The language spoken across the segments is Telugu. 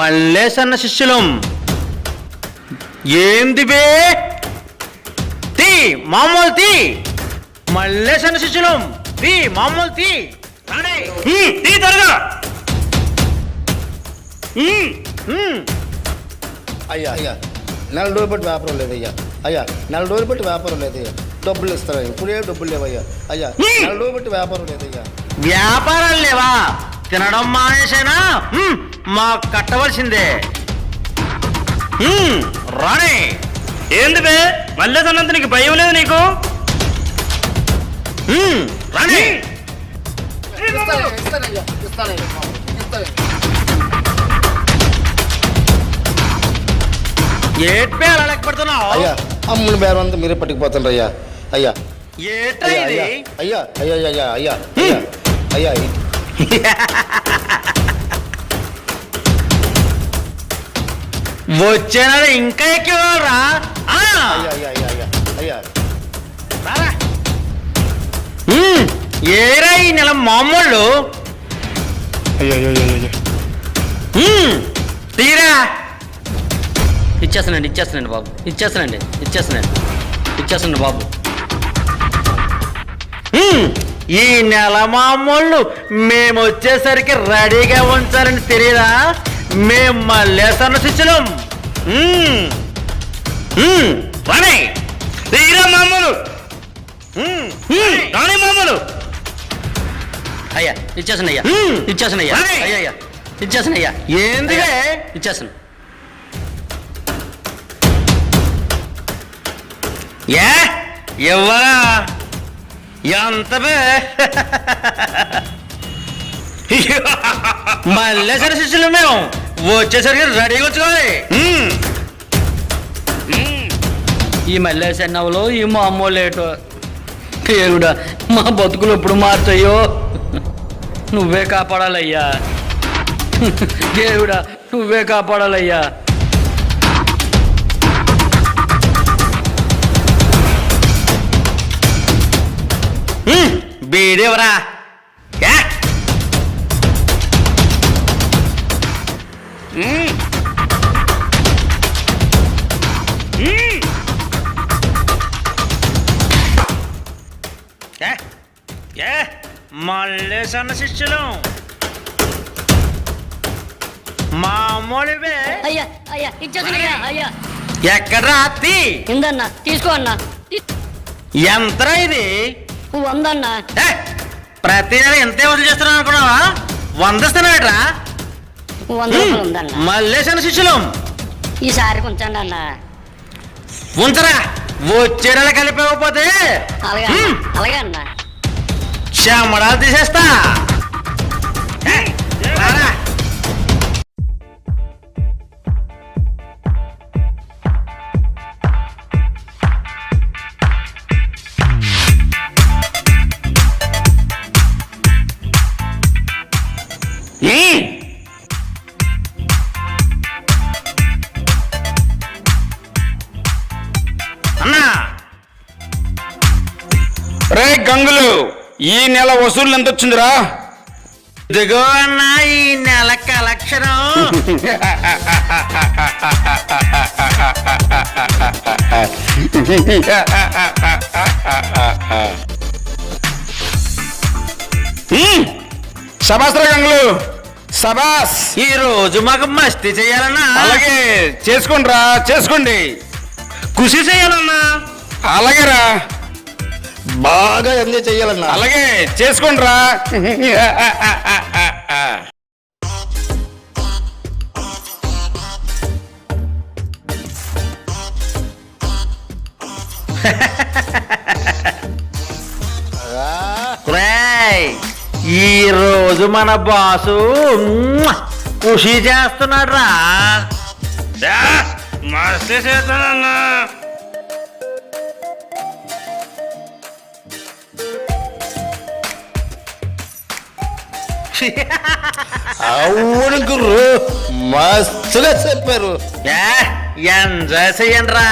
మల్లేసన్న శిష్యులం. ఏంది బే? తీ మామూలు తీ. మల్లేసన్న శిష్యులం. తీ మామూలు తీ. తీ త్వరగా. అయ్యా అయ్యా. నెల రోజులు బట్టి వ్యాపారం లేదయ్యా. అయ్యా నెల రోజులు బట్టి వ్యాపారం లేదయ్యా. డబ్బులు ఇస్తారా? ఇప్పుడే డబ్బులు లేవయ్యా. అయ్యా నెల రోజులు బట్టి వ్యాపారం లేదయ్యా. వ్యాపారాలు లేవా? తినడం మానేసేనా? మాకు కట్టవలసిందే. రాణి. ఏంది బే? మళ్ళీ సన్నంత నీకు భయం లేదు నీకు? రాణి. ఏట్పే అలా లెక్క పెడుతున్నావు అయ్యా అమ్ముని బేరం అంతా మీరే పట్టుకుపోతుండ్రు అయ్యా. అయ్యా. అయ్యా అయ్యా అయ్యా అయ్యా అయ్యా అయ్యా. వచ్చే నెల ఇంకా ఎక్కువరా అయ్యా ఏరా ఈ నెల మామూళ్ళు అయ్యా తీరా ఇచ్చేస్తానండి ఇచ్చేస్తానండి బాబు ఇచ్చేస్తానండి ఇచ్చేస్తానండి ఇచ్చేస్తానండి బాబు ఈ నెల మామూళ్ళు మేము వచ్చేసరికి రెడీగా ఉంచాలని తెలియదా మేము శిష్యులం హ్మ్, రాణి తీరా మామూలు. రాణి మామూలు. అయ్యా ఇచ్చేస్తాను అయ్యా అయ్యా. అయ్యా అయ్యా ఇచ్చేస్తాను అయ్యా ఏంది? ఇచ్చేస్తాను ఏ? ఇవ్వరా ఎంత బే మళ్ళేసరి శిష్యులు మేము వచ్చేసరికి రెడీగా వచ్చుకోవాలి. ఈ మల్లేశ నవ్వులో ఈ మా అమ్మోలేటో దేవుడా మా బతుకులు ఎప్పుడు మారుతాయో? నువ్వే కాపాడాలయ్యా. దేవుడా నువ్వే కాపాడాలయ్యా. బీడేవరా? మళ్ళేసన్న శిష్యులు. మామూలువే అయ్యా అయ్యా ఇచ్చేసానయ్యా అయ్యా ఎక్కడ తీ ఇందన్నా తీసుకో అన్నా. ఎంతరా ఇది? వందన్నా. ఏ, ప్రతి నెల ఎంతే వసూలు చేస్తున్నావు అనుకున్నావా? వందిస్తున్నాడరా వంద రూపాయలు ఉందన్నా. శిష్యులం. ఈసారి కొంచండి అన్న. ఉంచరా వచ్చే నెల అలాగే హ్మ్. అన్నా, అలాగే అన్నా. చెమడాలు తీసేస్తా. అన్నా. రే గంగులు. ఈ నెల వసూళ్ళు ఎంత వచ్చిందిరా? ఇదిగో అన్నా ఈ నెల కలెక్షన్ గంగులు. సబాస్ ఈ రోజు మాకు మస్తి చేయాలన్నా. అలాగే చేసుకోండిరా చేసుకోండి. కృషి చేయాలన్నా. అలాగేరా. బాగా ఎంజాయ్ చెయ్యాలన్నా. అలాగే చేసుకోండిరా రేయ్, ఈ రోజు మన బాసు కృషి చేస్తున్నాడు రా మస్తు చేస్తానన్నా అవును గుర్రు మస్తుగా చెప్పారు. ఏ, ఎంజాయ్ చెయ్యండి రా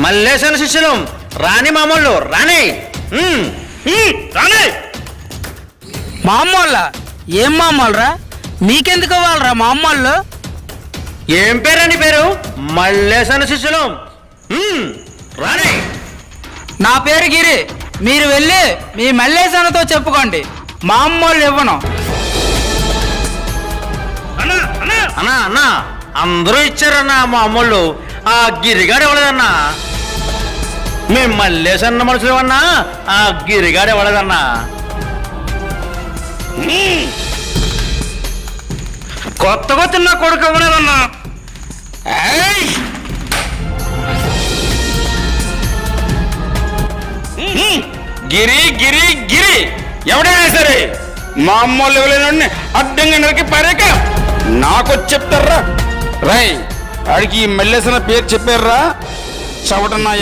మల్లేశన శిష్యులు రాని మామూలు రాని హ్మ్, హ్మ్, రాని మా అమ్మోళ్ళ ఏం మా మీకెందుకు ఇవ్వాలరా మా అమ్మోళ్ళు? ఏం పేరని పేరు? మల్లేశన శిష్యులు రాని. నా పేరు గిరి. మీరు వెళ్ళి మీ మల్లేశనతో చెప్పుకోండి. మా అమ్మోళ్ళు ఇవ్వను. అన్నా అన్నా. అందరూ ఇచ్చారన్నా మా అమ్మోళ్ళు. ఆ గిరిగాడు ఇవ్వలేదన్నా మేము మల్లేసన్న మనుషులు అన్నా ఆ గిరిగాడు ఇవ్వలేదన్నా కొత్తగా తిన్న కొడుకు ఇవ్వలేదన్నా. గిరి గిరి గిరి. ఎవడైనా సరే మా అమ్మోళ్ళు ఇవ్వలేనోడిని అడ్డంగా నరికి పారాక నాకు చెప్తారా? రై ఆడికి మల్లేసిన పేరు చెప్పారా? చవటన్నా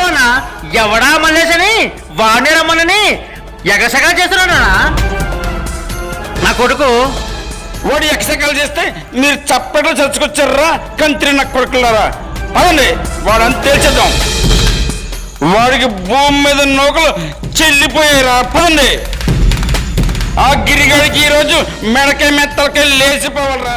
అవునా? ఎవడా మల్లేసని వాడిని రమ్మనని? ఎగసగా చేస్తున్నాడా? కొడుకు వాడు ఎక్సకాలు చేస్తే మీరు చప్పట్లు చచ్చుకొచ్చారా కంత్రి నా కొడుకులారా? అవునండి వాడని తేల్చేద్దాం. వాడికి భూమి మీద నూకలు చెల్లిపోయారా పదండి. ఆ గిరిగాడికి ఈరోజు మెడకాయ మెత్తలకాయ లేచిపోవాలరా.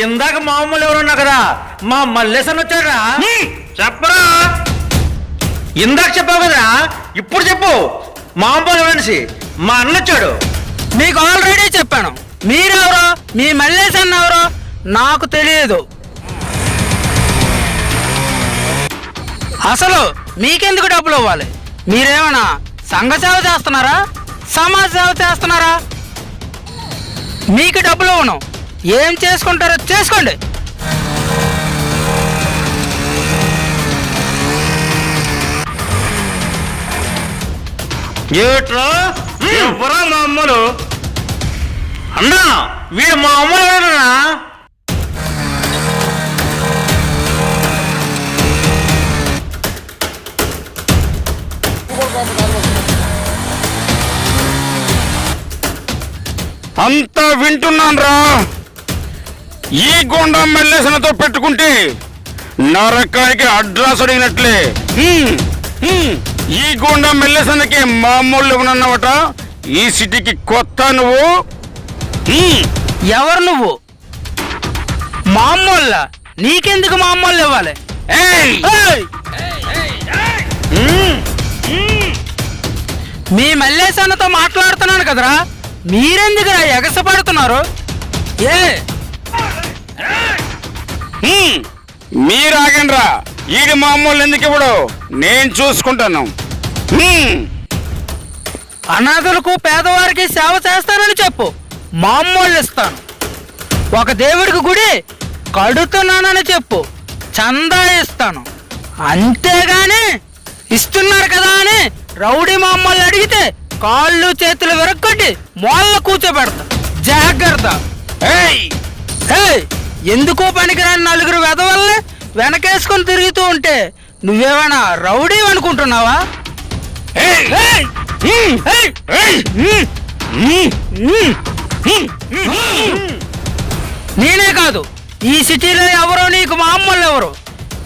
ఇందాక మామూలు ఎవరున్నా కదా మా మల్లేసన్ వచ్చాడా చెప్పరా. ఇందాక చెప్పావు కదా ఇప్పుడు చెప్పు. మామూలు ఎవరనేసి మా అన్న వచ్చాడు. మీకు ఆల్రెడీ చెప్పాను. మీరెవరో మీ మల్లేశన్ ఎవరో నాకు తెలియదు. అసలు మీకెందుకు డబ్బులు ఇవ్వాలి? మీరేమైనా సంఘ సేవ చేస్తున్నారా? సమాజ సేవ చేస్తున్నారా? మీకు డబ్బులు ఇవ్వను. ఏం చేసుకుంటారో చేసుకోండి. ఏట్రా? ఎవరా మా అమ్మలు? అన్నా వీడు మా అమ్మలు అంతా వింటున్నాను రా ఈ గోండా మల్లేసనతో పెట్టుకుంటే నరకానికి అడ్రస్ అడిగినట్లే. హ్మ్, హ్మ్. ఈ గోండా మల్లేసనకి మామూలు ఇవ్వనన్నావట ఈ సిటీకి కొత్త నువ్వు. ఎవరు నువ్వు? మా అమ్మోళ్ళ నీకెందుకు మా అమ్మోళ్ళు ఇవ్వాలి! మీ మల్లేశన్నతో మాట్లాడుతున్నాను కదరా? మీరెందుకురా ఎగసపడుతున్నారు? ఏ. మీరు ఆగండ్రా ఈడి మామూలు ఎందుకు ఇవ్వడు? నేను చూసుకుంటాను. అనాథులకు పేదవారికి సేవ చేస్తానని చెప్పు. మామూలు ఇస్తాను. ఒక దేవుడికి గుడి కడుతున్నానని చెప్పు. చందా ఇస్తాను. అంతేగాని ఇస్తున్నారు కదా అని రౌడీ మామూలు అడిగితే కాళ్ళు చేతులు విరక్కొట్టి మొల్ల కూర్చోబెడతా. జాగ్రత్త. ఏయ్! ఏయ్, ఎందుకో పనికిరాని నలుగురు వెదవల్ని వెనకేసుకొని తిరుగుతూ ఉంటే నువ్వేమైనా రౌడీ అనుకుంటున్నావా! నేనే కాదు ఈ సిటీలో ఎవరో నీకు మా అమ్మలు ఎవరు.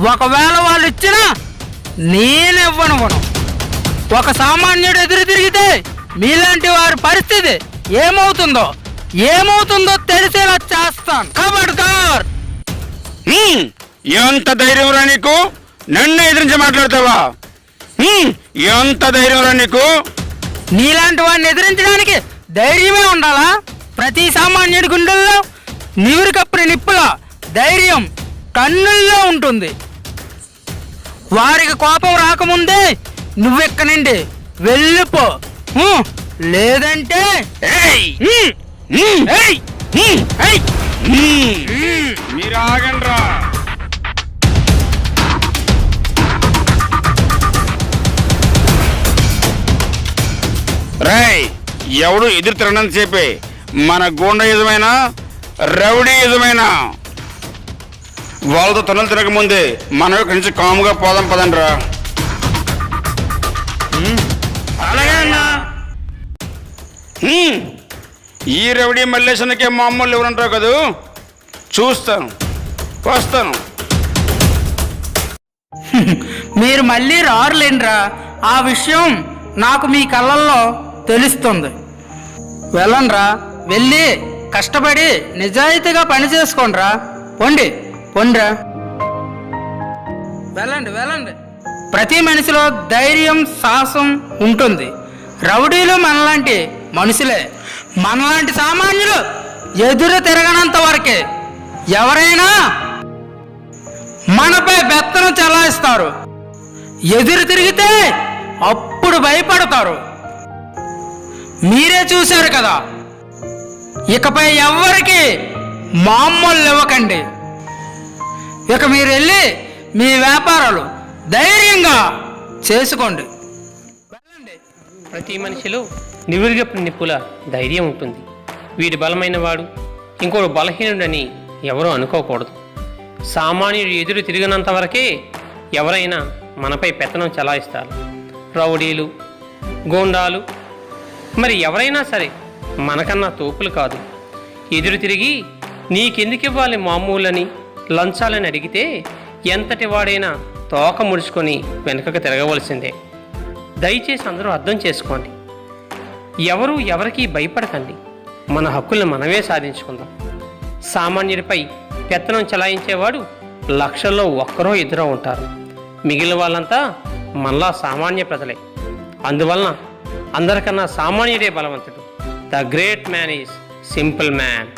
ఒకవేళ వాళ్ళు ఇచ్చినా నేనివ్వనువను ఒక సామాన్యుడు ఎదురు తిరిగితే మీలాంటి వారి పరిస్థితి ఏమవుతుందో ఏమవుతుందో తెలిసేలా ఎంత ధైర్యం రా నీకు? నన్ను ఎదిరించి మాట్లాడతావా. ఎంత ధైర్యం రా నీకు? నీలాంటి వాడిని ఎదిరించడానికి ధైర్యమే ఉండాలా? ప్రతి సామాన్యుడి గుండెల్లో నీరు కప్పిన నిప్పుల ధైర్యం కన్నుల్లో ఉంటుంది. వారికి కోపం రాకముందే నువ్వెక్క నుండి వెళ్ళిపో. లేదంటే! మీరు ఆగండ్రా. రేయ్ ఎవడు ఎదురు తిరగనని చెప్పి. మన గూండ యజమైన రౌడీ యజమైన. వాళ్ళతో తొనలు తిరగముందే మనం ఇక్కడి నుంచి కాముగా పోదాం పదండ్రా. అలాగే అన్నా. ఈ రౌడీ మల్లేశన్నకే మా అమ్మలు ఎవరంటారు కదూ? చూస్తాను. వస్తాను. మీరు మళ్ళీ రారులేండ్రా. ఆ విషయం నాకు మీ కళ్ళల్లో తెలుస్తుంది. వెళ్ళండ్రా. వెళ్ళి కష్టపడి నిజాయితీగా పని చేసుకోండిరా. పొండి పొండ్రా. వెళ్ళండి వెళ్ళండి. ప్రతి మనిషిలో ధైర్యం సాహసం ఉంటుంది. రౌడీలు మనలాంటి మనుషులే. మనలాంటి సామాన్యులు ఎదురు తిరగనంత వరకే ఎవరైనా మనపై బెత్తను చలాయిస్తారు. ఎదురు తిరిగితే అప్పుడు భయపడతారు. మీరే చూశారు కదా? ఇకపై ఎవ్వరికి మామూలు ఇవ్వకండి ఇక మీరు వెళ్ళి మీ వ్యాపారాలు ధైర్యంగా చేసుకోండి. ప్రతి మనిషిలో నివిరిగపు నిప్పుల ధైర్యం ఉంటుంది. వీడు బలమైన వాడు ఇంకోడు బలహీనుడని ఎవరూ అనుకోకూడదు. సామాన్యుడు ఎదురు తిరిగినంత వరకే ఎవరైనా మనపై పెత్తనం చలాయిస్తారు. రౌడీలు గోండాలు మరి ఎవరైనా సరే మనకన్నా తోపులు కాదు. ఎదురు తిరిగి నీకెందుకు ఇవ్వాలి మామూలని లంచాలని అడిగితే ఎంతటి వాడైనా తోక ముడుచుకొని వెనుకకు తిరగవలసిందే. దయచేసి అందరూ అర్థం చేసుకోండి. ఎవరు ఎవరికి భయపడకండి. మన హక్కులను మనమే సాధించుకుందాం. సామాన్యుడిపై పెత్తనం చలాయించేవాడు లక్షల్లో ఒక్కరో ఇద్దరో ఉంటారు. మిగిలిన వాళ్ళంతా మనలా సామాన్య ప్రజలే. అందువలన అందరికన్నా సామాన్యుడే బలవంతుడు. The great man is simple man.